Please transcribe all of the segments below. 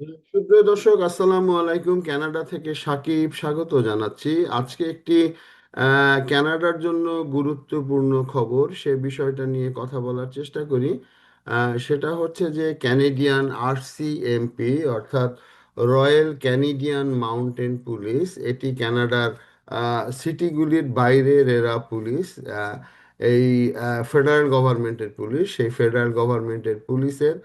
সুপ্রিয় দর্শক আসসালামু আলাইকুম। কানাডা থেকে সাকিব স্বাগত জানাচ্ছি। আজকে একটি আহ, কানাডার জন্য গুরুত্বপূর্ণ খবর সে বিষয়টা নিয়ে কথা বলার চেষ্টা করি। সেটা হচ্ছে যে ক্যানেডিয়ান আরসিএমপি অর্থাৎ রয়্যাল ক্যানেডিয়ান মাউন্টেন পুলিশ এটি কানাডার সিটিগুলির বাইরের এরা পুলিশ এই ফেডারেল গভর্নমেন্টের পুলিশ। সেই ফেডারেল গভর্নমেন্টের পুলিশের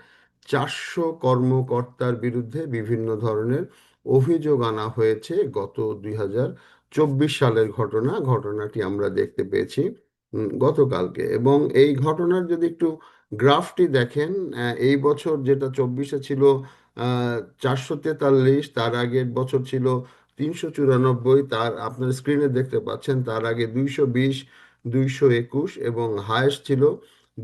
চারশো কর্মকর্তার বিরুদ্ধে বিভিন্ন ধরনের অভিযোগ আনা হয়েছে। গত দুই হাজার চব্বিশ সালের ঘটনা, ঘটনাটি আমরা দেখতে পেয়েছি গতকালকে। এবং এই ঘটনার যদি একটু গ্রাফটি দেখেন এই বছর যেটা চব্বিশে ছিল চারশো তেতাল্লিশ, তার আগের বছর ছিল তিনশো চুরানব্বই, তার আপনার স্ক্রিনে দেখতে পাচ্ছেন, তার আগে দুইশো বিশ, দুইশো একুশ এবং হায়েস্ট ছিল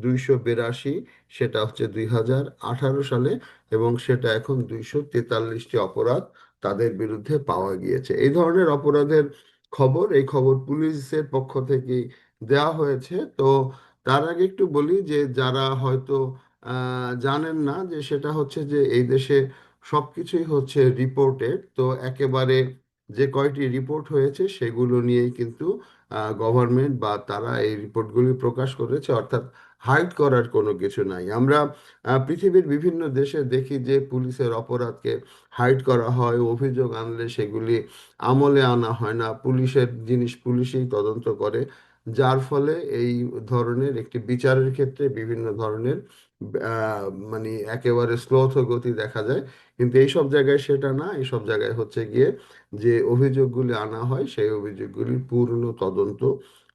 দুইশো বিরাশি, সেটা হচ্ছে দুই হাজার আঠারো সালে এবং সেটা এখন দুইশো তেতাল্লিশটি অপরাধ তাদের বিরুদ্ধে পাওয়া গিয়েছে। এই ধরনের অপরাধের খবর, এই খবর পুলিশের পক্ষ থেকে দেওয়া হয়েছে। তো তার আগে একটু বলি যে যারা হয়তো জানেন না যে সেটা হচ্ছে যে এই দেশে সবকিছুই হচ্ছে রিপোর্টেড তো একেবারে যে কয়টি রিপোর্ট হয়েছে সেগুলো নিয়েই কিন্তু গভর্নমেন্ট বা তারা এই রিপোর্টগুলি প্রকাশ করেছে, অর্থাৎ হাইড করার কোনো কিছু নাই। আমরা পৃথিবীর বিভিন্ন দেশে দেখি যে পুলিশের অপরাধকে হাইড করা হয়, অভিযোগ আনলে সেগুলি আমলে আনা হয় না। পুলিশের জিনিস পুলিশই তদন্ত করে। যার ফলে এই ধরনের একটি বিচারের ক্ষেত্রে বিভিন্ন ধরনের মানে একেবারে স্লোথ গতি দেখা যায়। কিন্তু এইসব জায়গায় সেটা না, এইসব জায়গায় হচ্ছে গিয়ে যে অভিযোগগুলি আনা হয়, সেই অভিযোগগুলি পূর্ণ তদন্ত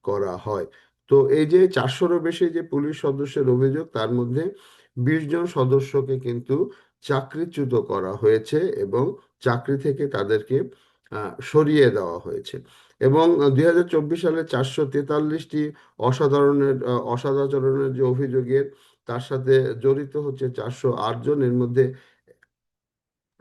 করা হয়। তো এই যে চারশোরও বেশি যে পুলিশ সদস্যের অভিযোগ, তার মধ্যে বিশ জন সদস্যকে কিন্তু চাকরিচ্যুত করা হয়েছে এবং চাকরি থেকে তাদেরকে সরিয়ে দেওয়া হয়েছে। এবং দুই হাজার চব্বিশ সালে চারশো তেতাল্লিশটি অসাধারণের অসদাচরণের যে অভিযোগের সাথে জড়িত হচ্ছে চারশো আট জন এর মধ্যে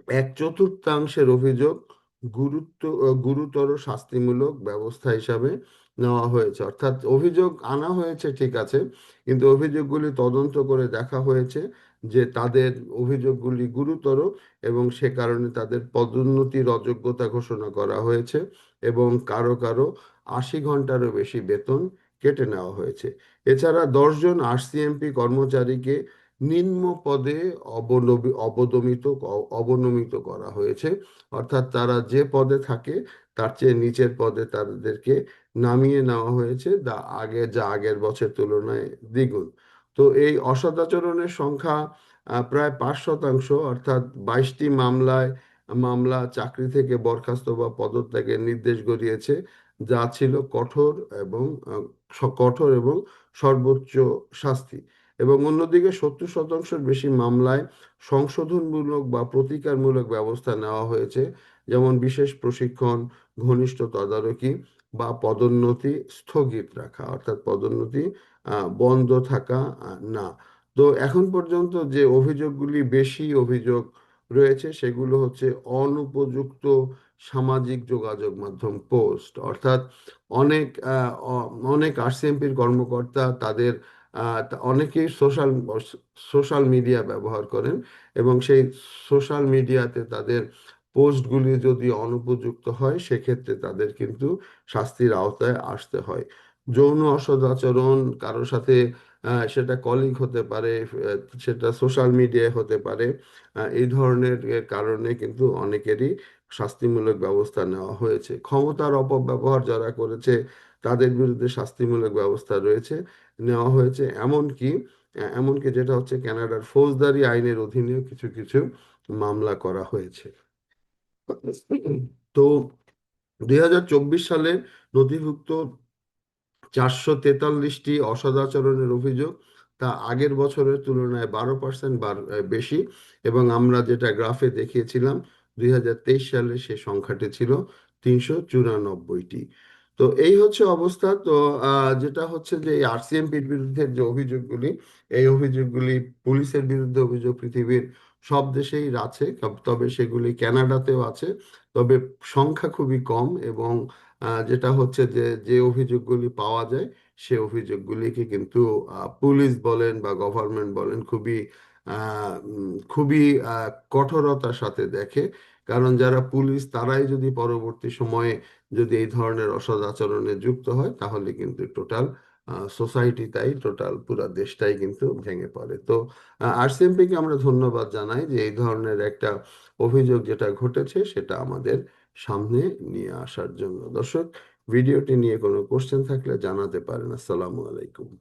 এক চতুর্থাংশের অভিযোগ গুরুত্ব, গুরুতর শাস্তিমূলক ব্যবস্থা হিসাবে নেওয়া হয়েছে। অর্থাৎ অভিযোগ আনা হয়েছে, ঠিক আছে, কিন্তু অভিযোগগুলি তদন্ত করে দেখা হয়েছে যে তাদের অভিযোগগুলি গুরুতর এবং সে কারণে তাদের পদোন্নতির অযোগ্যতা ঘোষণা করা হয়েছে এবং কারও কারও আশি ঘন্টারও বেশি বেতন কেটে নেওয়া হয়েছে। এছাড়া দশজন আরসিএমপি কর্মচারীকে নিম্ন পদে অবনমি, অবদমিত অবনমিত করা হয়েছে। অর্থাৎ তারা যে পদে থাকে, তার চেয়ে নিচের পদে তাদেরকে নামিয়ে নেওয়া হয়েছে যা আগে, যা আগের বছর তুলনায় দ্বিগুণ। তো এই অসদাচরণের সংখ্যা প্রায় পাঁচ শতাংশ, অর্থাৎ বাইশটি মামলায়, মামলা চাকরি থেকে বরখাস্ত বা পদত্যাগের নির্দেশ গড়িয়েছে যা ছিল কঠোর এবং কঠোর এবং সর্বোচ্চ শাস্তি। এবং অন্যদিকে সত্তর শতাংশের বেশি মামলায় সংশোধনমূলক বা প্রতিকারমূলক ব্যবস্থা নেওয়া হয়েছে, যেমন বিশেষ প্রশিক্ষণ, ঘনিষ্ঠ তদারকি বা পদোন্নতি স্থগিত রাখা। অর্থাৎ পদোন্নতি বন্ধ থাকা না। তো এখন পর্যন্ত যে অভিযোগগুলি বেশি অভিযোগ রয়েছে, সেগুলো হচ্ছে অনুপযুক্ত সামাজিক যোগাযোগ মাধ্যম পোস্ট, অর্থাৎ অনেক অনেক আরসিএমপির কর্মকর্তা তাদের অনেকেই সোশ্যাল সোশ্যাল মিডিয়া ব্যবহার করেন এবং সেই সোশ্যাল মিডিয়াতে তাদের পোস্টগুলি যদি অনুপযুক্ত হয়, সেক্ষেত্রে তাদের কিন্তু শাস্তির আওতায় আসতে হয়। যৌন অসদাচরণ কারোর সাথে সেটা কলিগ হতে পারে সেটা সোশ্যাল মিডিয়ায় হতে পারে এই ধরনের কারণে কিন্তু অনেকেরই শাস্তিমূলক ব্যবস্থা নেওয়া হয়েছে। ক্ষমতার অপব্যবহার যারা করেছে, তাদের বিরুদ্ধে শাস্তিমূলক ব্যবস্থা রয়েছে, নেওয়া হয়েছে। এমনকি এমনকি যেটা হচ্ছে কানাডার ফৌজদারি আইনের অধীনেও কিছু কিছু মামলা করা হয়েছে। তো দুই হাজার চব্বিশ সালে নথিভুক্ত চারশো তেতাল্লিশটি অসদাচরণের অভিযোগ, তা আগের বছরের তুলনায় বারো পার্সেন্ট বেশি। এবং আমরা যেটা গ্রাফে দেখিয়েছিলাম দুই হাজার তেইশ সালে সে সংখ্যাটি ছিল তিনশো চুরানব্বইটি। তো এই হচ্ছে অবস্থা। তো যেটা হচ্ছে যে এই আরসিএমপির বিরুদ্ধে যে অভিযোগগুলি, এই অভিযোগগুলি পুলিশের বিরুদ্ধে অভিযোগ পৃথিবীর সব দেশেই আছে তবে সেগুলি কানাডাতেও আছে। তবে সংখ্যা খুবই কম এবং যেটা হচ্ছে যে যে অভিযোগগুলি পাওয়া যায়, সে অভিযোগগুলিকে কিন্তু পুলিশ বলেন বা গভর্নমেন্ট বলেন খুবই খুবই কঠোরতার সাথে দেখে কারণ যারা পুলিশ, তারাই যদি পরবর্তী সময়ে যদি এই ধরনের অসৎ আচরণে যুক্ত হয়, তাহলে কিন্তু টোটাল সোসাইটি তাই, টোটাল পুরো দেশটাই কিন্তু ভেঙে পড়ে। তো আরসিএমপিকে আমরা ধন্যবাদ জানাই যে এই ধরনের একটা অভিযোগ যেটা ঘটেছে, সেটা আমাদের সামনে নিয়ে আসার জন্য। দর্শক, ভিডিওটি নিয়ে কোনো কোশ্চেন থাকলে জানাতে পারেন। আসসালামু আলাইকুম।